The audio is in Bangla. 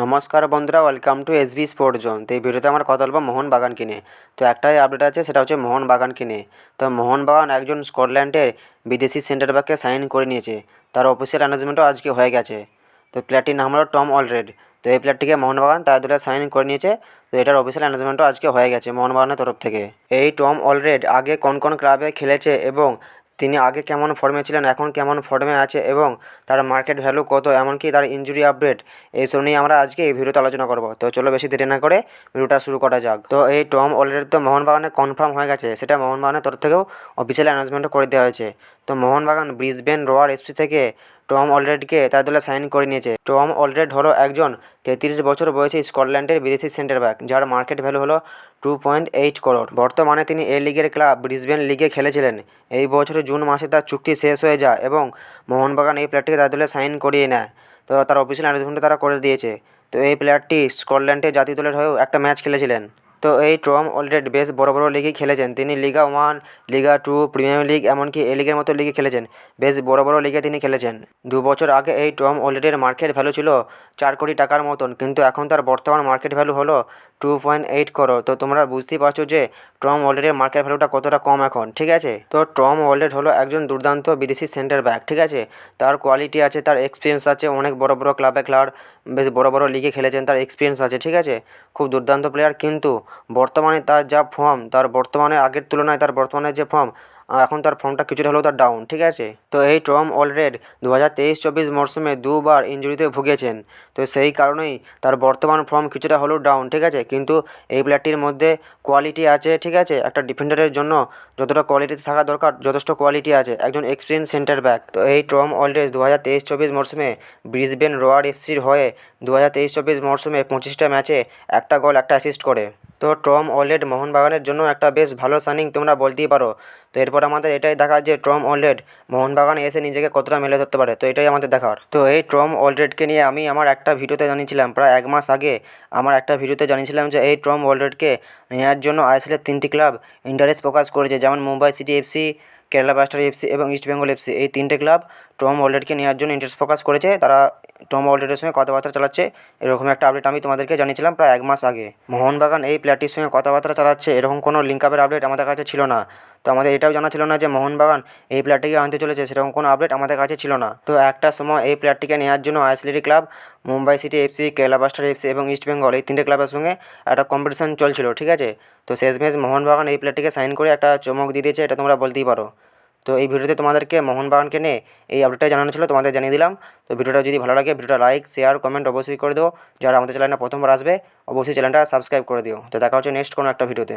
নমস্কার বন্ধুরা welcome to S B sport zone তো এই ভিডিওতে আমার কথা বলব মোহনবাগান কিনে। তো একটাই আপডেট আছে, সেটা হচ্ছে মোহনবাগান কিনে। তো মোহনবাগান একজন স্কটল্যান্ডের বিদেশি সেন্টার ব্যাককে সাইন করে নিয়েছে। তার অফিসিয়াল অ্যানাউন্সমেন্টও আজকে হয়ে গেছে। তো প্লেয়ারটির নাম হলো টম অলরেড তো এই প্লেয়ারটিকে মোহনবাগান তার দলে সাইন করে নিয়েছে। তো এটার অফিসিয়াল অ্যানাউন্সমেন্টও আজকে হয়ে গেছে মোহনবাগানের তরফ থেকে। এই টম অলরেড আগে কোন কোন ক্লাবে খেলেছে এবং তিনি আগে কেমন ফর্মে ছিলেন, এখন কেমন ফর্মে আছে এবং তার মার্কেট ভ্যালু কত, এমনকি তার ইঞ্জুরি আপডেট এইসব নিয়ে আমরা আজকে এই ভিডিওতে আলোচনা করব। তো চলো বেশি দেরি না করে ভিডিওটা শুরু করা যাক। তো এই টম অলরেডি তো মোহনবাগানে কনফার্ম হয়ে গেছে, সেটা মোহনবাগানের তরফ থেকেও অফিসিয়াল অ্যানাউন্সমেন্টও করে দেওয়া হয়েছে। তো মোহনবাগান ব্রিসবেন রোয়ার এসপি থেকে টম অলরেডকে তার দলে সাইন করে নিয়েছে। টম অলরেড হলো একজন তেত্রিশ বছর বয়সী স্কটল্যান্ডের বিদেশি সেন্টার ব্যাক, যার মার্কেট ভ্যালু হলো টু পয়েন্ট এইট করোড়। বর্তমানে তিনি এ লিগের ক্লাব ব্রিসবেন লিগে খেলেছিলেন। এই বছরের জুন মাসে তার চুক্তি শেষ হয়ে যায় এবং মোহনবাগান এই প্লেয়ারটিকে তার দলে সাইন করিয়ে নেয়। তো তার অফিসিয়াল অ্যানাউন্সমেন্ট তারা করে দিয়েছে। তো এই প্লেয়ারটি স্কটল্যান্ডের জাতীয় দলের হয়েও একটা ম্যাচ খেলেছিলেন। তো এই টম অলরেড বেশ বড় বড় লিগে খেলেছেন। তিনি Liga one, Liga two, premier league, এমনকি এ লিগের মতো লিগে খেলেছেন। বেশ বড় বড় লিগে তিনি খেলেছেন। দু বছর আগে এই টম অলরেডের মার্কেট ভ্যালু ছিল চার কোটি টাকার মতন, কিন্তু এখন তার বর্তমান মার্কেট ভ্যালু হলো টু পয়েন্ট এইট করো। তো তোমরা বুঝতেই পারছ যে টম ওয়ার্ল্ডের মার্কেট ভ্যালুটা কতটা কম এখন, ঠিক আছে? তো টম ওয়ার্ল্ডেড হলো একজন দুর্দান্ত বিদেশি সেন্টার ব্যাক ঠিক আছে? তার কোয়ালিটি আছে, তার এক্সপিরিয়েন্স আছে, অনেক বড় বড় ক্লাবে খেলার, বেশ বড় বড় লিগে খেলেছেন, তার এক্সপিরিয়েন্স আছে, ঠিক আছে? খুব দুর্দান্ত প্লেয়ার কিন্তু বর্তমানে তার যা ফর্ম তার বর্তমানে আগের তুলনায়, তার বর্তমানে যে ফর্ম এখন তার ফর্মটা কিছুটা হলেও তার ডাউন ঠিক আছে? তো এই টম অলরেড দু হাজার তেইশ চব্বিশ মরশুমে দুবার ইঞ্জুরিতে ভুগেছেন। তো সেই কারণেই তার বর্তমান ফর্ম কিছুটা হলেও ডাউন ঠিক আছে? কিন্তু এই প্লেয়ারটির মধ্যে কোয়ালিটি আছে, ঠিক আছে? একটা ডিফেন্ডারের জন্য যতটা কোয়ালিটি থাকা দরকার, যথেষ্ট কোয়ালিটি আছে। একজন এক্সপিরিয়েন্স সেন্টার ব্যাক তো এই টম অলরেড দু হাজার তেইশ চব্বিশ মরশুমে ব্রিসবেন রোয়ার এফসির হয়ে দু হাজার তেইশ চব্বিশ মরশুমে পঁচিশটা ম্যাচে একটা গোল, একটা অ্যাসিস্ট করে। তো টম অলরেড মোহনবাগানের জন্য একটা বেশ ভালো সাইনিং তোমরা বলতেই পারো। তো এরপর আমাদের এটাই দেখার যে ট্রম অলরেড মোহনবাগানে এসে নিজেকে কতটা মেলে ধরতে পারে, তো এটাই আমাদের দেখার। তো এই ট্রম অলরেডকে নিয়ে আমি আমার একটা ভিডিওতে জানিয়েছিলাম, প্রায় এক মাস আগে আমার একটা ভিডিওতে জানিয়েছিলাম যে এই ট্রম অলরেডকে নেওয়ার জন্য আইএসএলের তিনটি ক্লাব ইন্টারেস্ট প্রকাশ করেছে, যেমন Mumbai city FC, Kerala blaster FC এবং ইস্ট বেঙ্গল এফসি। এই তিনটে ক্লাব টম অলরেডকে নেওয়ার জন্য ইন্টারেস্ট প্রকাশ করেছে। তারা টম অলরেডের সঙ্গে কথাবার্তা চালাচ্ছে। এরকম একটা আপডেট আমি তোমাদেরকে জানিয়েছিলাম প্রায় এক মাস আগে। মোহনবাগান এই প্লেয়ারটির সঙ্গে কথাবার্তা চালাচ্ছে, এরকম কোনো লিঙ্ক আপের আপডেট আমাদের কাছে ছিল না। তো আমাদের এটাও জানা ছিল না যে মোহনবাগান এই প্লেয়ারটিকে আনতে চলেছে, সেরকম কোনো আপডেট আমাদের কাছে ছিল না। তো একটা সময় এই প্লেয়ারটিকে নেওয়ার জন্য আইএসএলটি club Mumbai city FC Kerala blaster FC এবং ইস্ট বেঙ্গল এই তিনটে ক্লাবের সঙ্গে একটা কম্পিটিশন চলছিল, ঠিক আছে? তো শেষমেশ মোহনবাগান এই প্লেয়ারটিকে সাইন করে একটা চমক দিয়ে দিয়েছে, এটা তোমরা বলতেই পারো। তো এই ভিডিওতে তোমাদেরকে মোহনবাগানকে নিয়ে এই আপডেটটা জানানো ছিল, তোমাদের জানিয়ে দিলাম। তো ভিডিওটা যদি ভালো লাগে, ভিডিওটা লাইক শেয়ার কমেন্ট অবশ্যই করে দিও। যারা আমাদের চ্যানেলটা প্রথমবার আসবে, অবশ্যই চ্যানেলটা সাবস্ক্রাইব করে দিও। তো দেখা হচ্ছে নেক্সট কোনো একটা ভিডিওতে।